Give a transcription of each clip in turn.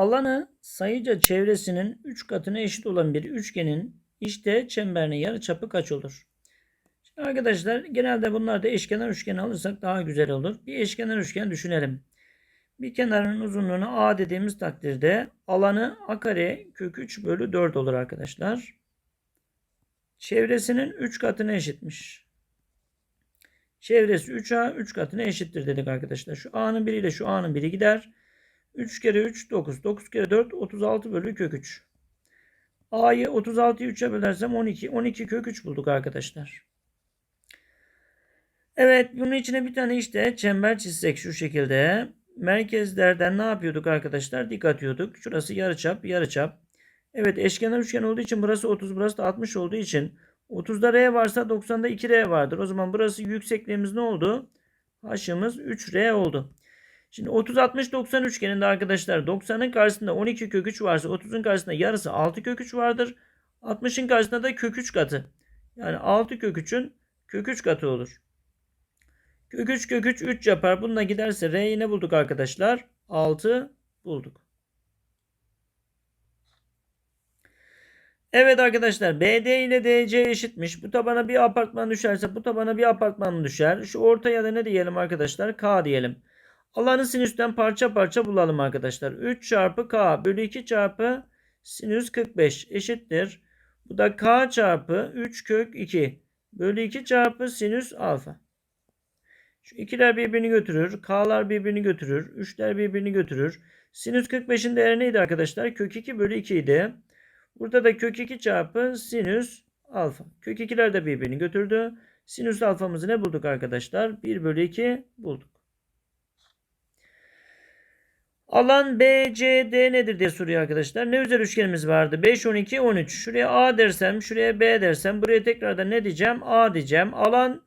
Alanı sayıca çevresinin 3 katına eşit olan bir üçgenin işte çemberinin yarıçapı kaç olur? Şimdi arkadaşlar genelde bunlarda eşkenar üçgen alırsak daha güzel olur. Bir eşkenar üçgen düşünelim. Bir kenarın uzunluğunu A dediğimiz takdirde alanı A kare kök 3 bölü 4 olur arkadaşlar. Çevresinin 3 katına eşitmiş. Çevresi 3A 3 katına eşittir dedik arkadaşlar. Şu A'nın biri ile şu A'nın biri gider. 3 kere 3 9. 9 kere 4 36 bölü kök 3. A'yı 36'yı 3'e bölersem 12. 12 kök 3 bulduk arkadaşlar. Evet bunun içine bir tane işte çember çizsek şu şekilde. Merkezlerden ne yapıyorduk arkadaşlar? Dik atıyorduk. Şurası yarıçap yarıçap. Evet eşkenar üçgen olduğu için burası 30 burası da 60 olduğu için 30'da R varsa 90'da 2R vardır. O zaman burası yüksekliğimiz ne oldu? H'ımız 3R oldu. Şimdi 30 60 90 üçgeninde arkadaşlar 90'ın karşısında 12 kök 3 varsa 30'un karşısında yarısı 6 kök 3 vardır. 60'ın karşısında da kök 3 katı. Yani 6 kök 3'ün kök 3 katı olur. Kök 3 kök 3 3 yapar. Bununla giderse R'yi ne bulduk arkadaşlar? 6 bulduk. Evet arkadaşlar BD ile DC eşitmiş. Bu tabana bir apartman düşerse bu tabana bir apartman düşer. Şu ortaya da ne diyelim arkadaşlar? K diyelim. Alanı sinüsten parça parça bulalım arkadaşlar. 3 çarpı K bölü 2 çarpı sinüs 45 eşittir. Bu da K çarpı 3 kök 2 bölü 2 çarpı sinüs alfa. Şu ikiler birbirini götürür. K'lar birbirini götürür. 3'ler birbirini götürür. Sinüs 45'in değeri neydi arkadaşlar? Kök 2 bölü 2 idi. Burada da kök 2 çarpı sinüs alfa. Kök 2'ler de birbirini götürdü. Sinüs alfamızı ne bulduk arkadaşlar? 1 bölü 2 bulduk. Alan BCD nedir diye soruyor arkadaşlar. Ne özel üçgenimiz vardı? 5, 12, 13. Şuraya A dersem, şuraya B dersem, buraya tekrardan ne diyeceğim? A diyeceğim. Alan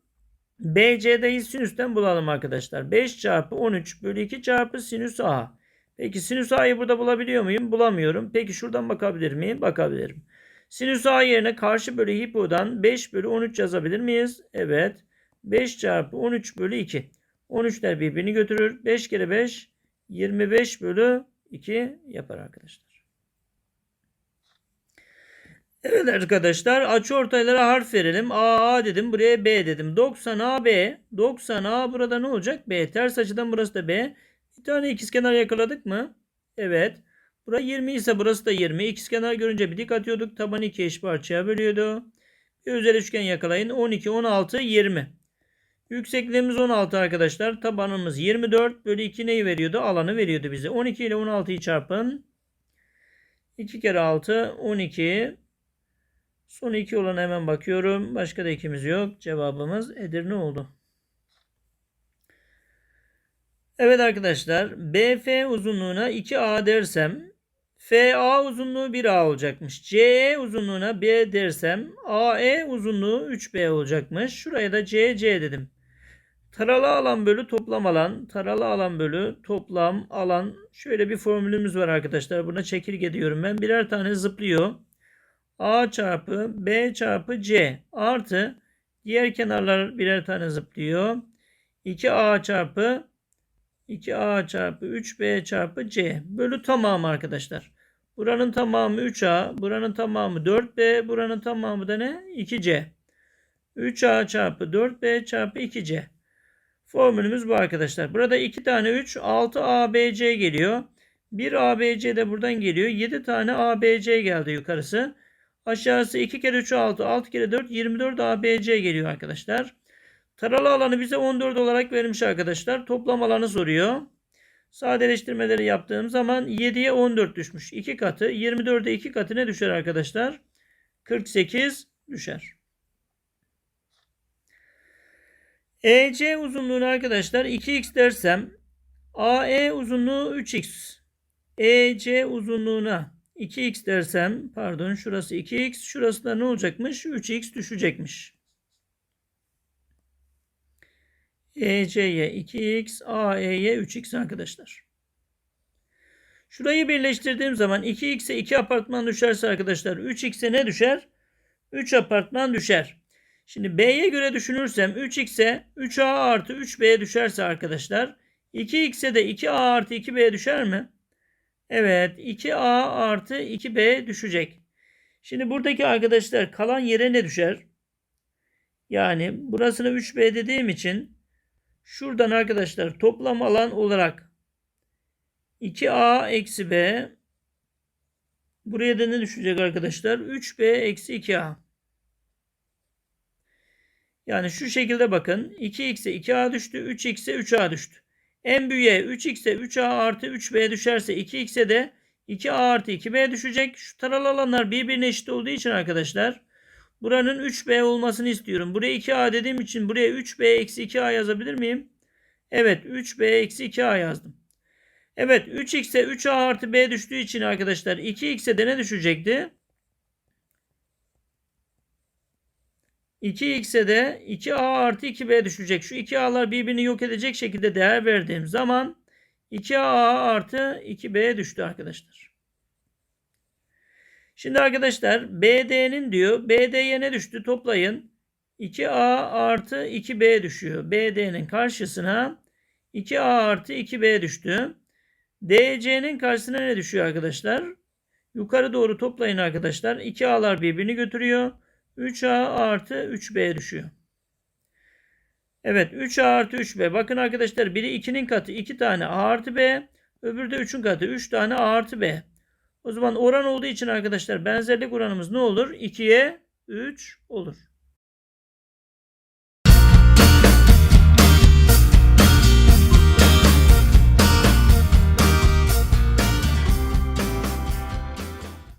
BCD'yi sinüsten bulalım arkadaşlar. 5 çarpı 13 bölü 2 çarpı sinüs A. Peki sinüs A'yı burada bulabiliyor muyum? Bulamıyorum. Peki şuradan bakabilir miyim? Bakabilirim. Sinüs A yerine karşı bölü hipodan 5 bölü 13 yazabilir miyiz? Evet. 5 çarpı 13 bölü 2. 13'ler birbirini götürür. 5 kere 5 25 bölü 2 yapar arkadaşlar. Evet arkadaşlar açıortaylara harf verelim. A, A dedim. Buraya B dedim. 90 A, B. 90 A burada ne olacak? B. Ters açıdan burası da B. Bir tane ikizkenar yakaladık mı? Evet. Bura 20 ise burası da 20. İkizkenar görünce bir dik atıyorduk. Tabanı iki eş parçaya bölüyordu. Bir özel üçgen yakalayın. 12, 16, 20. Yüksekliğimiz 16 arkadaşlar. Tabanımız 24 bölü 2 neyi veriyordu? Alanı veriyordu bize. 12 ile 16'yı çarpın. 2 kere 6 12. Son 2 olan hemen bakıyorum. Başka da ikimiz yok. Cevabımız Edirne oldu. Evet arkadaşlar. BF uzunluğuna 2A dersem FA uzunluğu 1A olacakmış. CE uzunluğuna B dersem AE uzunluğu 3B olacakmış. Şuraya da CC dedim. Taralı alan bölü toplam alan. Taralı alan bölü toplam alan. Şöyle bir formülümüz var arkadaşlar. Buna çekirge diyorum ben. Birer tane zıplıyor. A çarpı B çarpı C artı diğer kenarlar birer tane zıplıyor. 2A çarpı 2A çarpı 3B çarpı C bölü tamamı arkadaşlar. Buranın tamamı 3A, buranın tamamı 4B, buranın tamamı da ne? 2C. 3A çarpı 4B çarpı 2C. Formülümüz bu arkadaşlar. Burada 2 tane 3, 6 ABC geliyor. 1 ABC de buradan geliyor. 7 tane ABC geldi yukarısı. Aşağısı 2 kere 3 6, 6 kere 4 24 ABC geliyor arkadaşlar. Taralı alanı bize 14 olarak vermiş arkadaşlar. Toplam alanı soruyor. Sadeleştirmeleri yaptığım zaman 7'ye 14 düşmüş. 2 katı 24'e 2 katı ne düşer arkadaşlar? 48 düşer. EC uzunluğunu arkadaşlar 2x dersem AE uzunluğu 3x. EC uzunluğuna 2x dersem pardon şurası 2x şurası da ne olacakmış? 3x düşecekmiş. EC'ye 2x, AE'ye 3x arkadaşlar. Şurayı birleştirdiğim zaman 2x'e 2 apartman düşerse arkadaşlar 3x'e ne düşer? 3 apartman düşer. Şimdi B'ye göre düşünürsem 3x'e 3a artı 3b düşerse arkadaşlar 2x'e de 2a artı 2b düşer mi? Evet 2A artı 2B düşecek. Şimdi buradaki arkadaşlar kalan yere ne düşer? Yani burasını 3B dediğim için şuradan arkadaşlar toplam alan olarak 2A eksi B buraya da ne düşecek arkadaşlar? 3B eksi 2A. Yani şu şekilde bakın. 2x'e 2a düştü. 3x'e 3a düştü. En büyüğe 3x'e 3a artı 3b düşerse 2x'e de 2a artı 2b düşecek. Şu taralı alanlar birbirine eşit olduğu için arkadaşlar buranın 3b olmasını istiyorum. Buraya 2a dediğim için buraya 3b eksi 2a yazabilir miyim? Evet 3b eksi 2a yazdım. Evet 3x'e 3a artı b düştüğü için arkadaşlar 2x'e de ne düşecekti? 2x'e de 2a artı 2b düşecek. Şu 2a'lar birbirini yok edecek şekilde değer verdiğim zaman 2a artı 2b düştü arkadaşlar. Şimdi arkadaşlar BD'nin diyor BD'ye ne düştü toplayın. 2a artı 2b düşüyor. BD'nin karşısına 2a artı 2b düştü. DC'nin karşısına ne düşüyor arkadaşlar? Yukarı doğru toplayın arkadaşlar. 2a'lar birbirini götürüyor. 3A artı 3B düşüyor. Evet 3A artı 3B. Bakın arkadaşlar biri 2'nin katı 2 tane A artı B. Öbürü de 3'ün katı 3 tane A artı B. O zaman oran olduğu için arkadaşlar benzerlik oranımız ne olur? 2'ye 3 olur.